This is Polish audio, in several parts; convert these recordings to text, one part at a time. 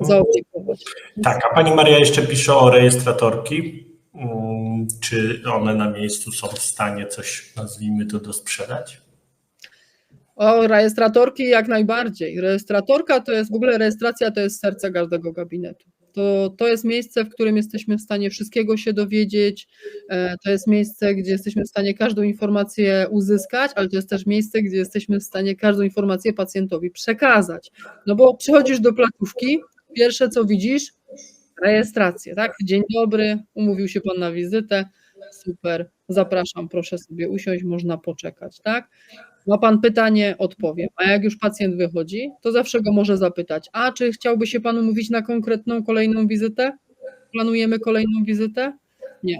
zaopiekować. Tak, a pani Maria jeszcze pisze o rejestratorki. Mm, Czy one na miejscu są w stanie coś, nazwijmy to, dosprzedać? O, rejestratorki jak najbardziej. Rejestratorka to jest w ogóle rejestracja to jest serce każdego gabinetu. To, to jest miejsce, w którym jesteśmy w stanie wszystkiego się dowiedzieć. e, To jest miejsce, gdzie jesteśmy w stanie każdą informację uzyskać, ale to jest też miejsce, gdzie jesteśmy w stanie każdą informację pacjentowi przekazać. No bo przychodzisz do placówki, pierwsze co widzisz, rejestrację, tak? Dzień dobry, umówił się pan na wizytę, super, zapraszam, proszę sobie usiąść, można poczekać, tak? Ma pan pytanie, odpowiem. A jak już pacjent wychodzi, to zawsze go może zapytać: A czy chciałby się pan umówić na konkretną kolejną wizytę? Planujemy kolejną wizytę?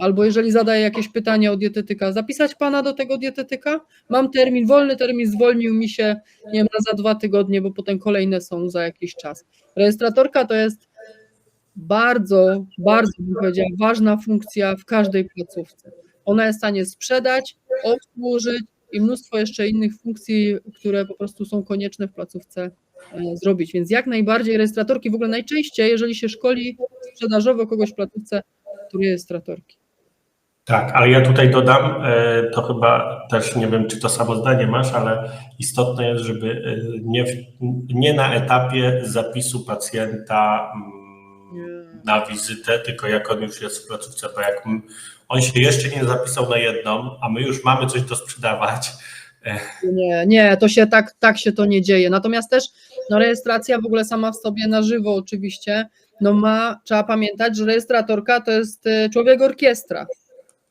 Albo jeżeli zadaje jakieś pytanie o dietetyka, zapisać pana do tego dietetyka? Mam termin, wolny termin, zwolnił mi się, nie wiem, za dwa tygodnie, bo potem kolejne są za jakiś czas. Rejestratorka to jest bardzo, bardzo bym powiedziała, ważna funkcja w każdej placówce. Ona jest w stanie sprzedać, obsłużyć i mnóstwo jeszcze innych funkcji, które po prostu są konieczne w placówce e, zrobić. Więc jak najbardziej rejestratorki, w ogóle najczęściej, jeżeli się szkoli sprzedażowo kogoś w placówce, to rejestratorki. Tak, ale ja tutaj dodam, e, to chyba też nie wiem, czy to samo zdanie masz, ale istotne jest, żeby e, nie, nie na etapie zapisu pacjenta mm, na wizytę, tylko jak on już jest w placówce, bo jak on się jeszcze nie zapisał na jedną, a my już mamy coś do sprzedawać, Nie, nie, to się tak, tak się to nie dzieje. Natomiast też no, rejestracja w ogóle sama w sobie na żywo oczywiście, no ma, trzeba pamiętać, że rejestratorka to jest e, człowiek orkiestra.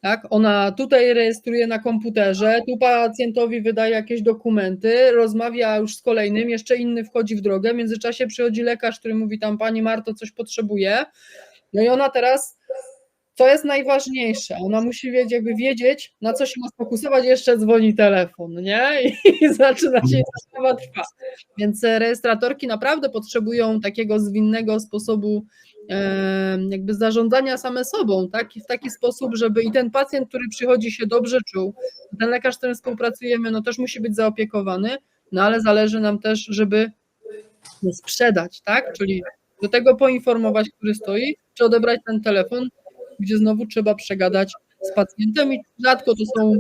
Tak? Ona tutaj rejestruje na komputerze, tu pacjentowi wydaje jakieś dokumenty, rozmawia już z kolejnym, jeszcze inny wchodzi w drogę, w międzyczasie przychodzi lekarz, który mówi tam pani Marto coś potrzebuje. No i ona teraz co jest najważniejsze? Ona musi wiedzieć, jakby wiedzieć, na co się ma sfokusować, jeszcze dzwoni telefon, nie? I zaczyna się ta sprawa trwa. Więc e, rejestratorki naprawdę potrzebują takiego zwinnego sposobu e, jakby zarządzania same sobą, tak? I w taki sposób, żeby i ten pacjent, który przychodzi się dobrze czuł, ten lekarz, z którym współpracujemy, no też musi być zaopiekowany, no ale zależy nam też, żeby sprzedać, tak? Czyli do tego poinformować, który stoi, czy odebrać ten telefon, gdzie znowu trzeba przegadać z pacjentem i rzadko to są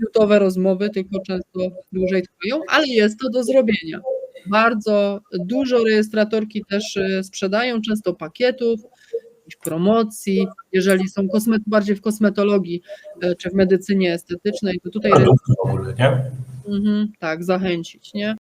minutowe rozmowy, tylko często dłużej trwają, ale jest to do zrobienia. Bardzo dużo rejestratorki też e, sprzedają, często pakietów, jakichś promocji, jeżeli są kosmet, bardziej w kosmetologii e, czy w medycynie estetycznej, to tutaj produktów w ogóle, nie? mhm, tak, zachęcić, nie?